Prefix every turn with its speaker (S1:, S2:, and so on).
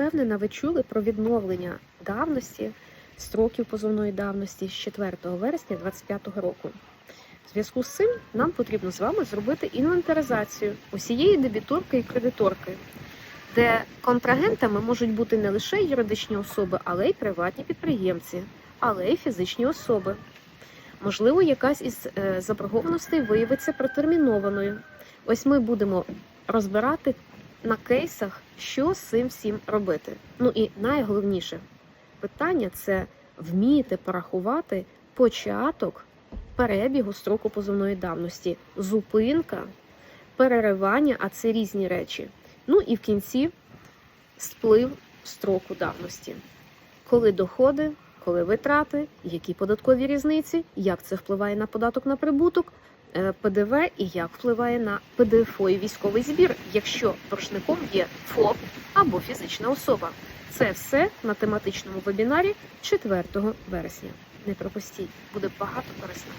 S1: впевнена, ви чули про відновлення давності, строків позовної давності з 4 вересня 2025 року. В зв'язку з цим нам потрібно з вами зробити інвентаризацію усієї дебіторки і кредиторки, де контрагентами можуть бути не лише юридичні особи, але й приватні підприємці, але й фізичні особи. Можливо, якась із е, заборгованостей виявиться протермінованою. Ось ми будемо розбирати на кейсах, що з цим всім робити. Ну і найголовніше питання це вмієте порахувати початок перебігу строку позовної давності, зупинка, переривання, а це різні речі. Ну і в кінці сплив строку давності. Коли доходи, коли витрати, які податкові різниці, як це впливає на податок на прибуток, е, ПДВ і як впливає на ПДФО і військовий збір, якщо боржником є ФОП або фізична особа. Це все на тематичному вебінарі 4 вересня. Не пропустіть, буде багато корисного.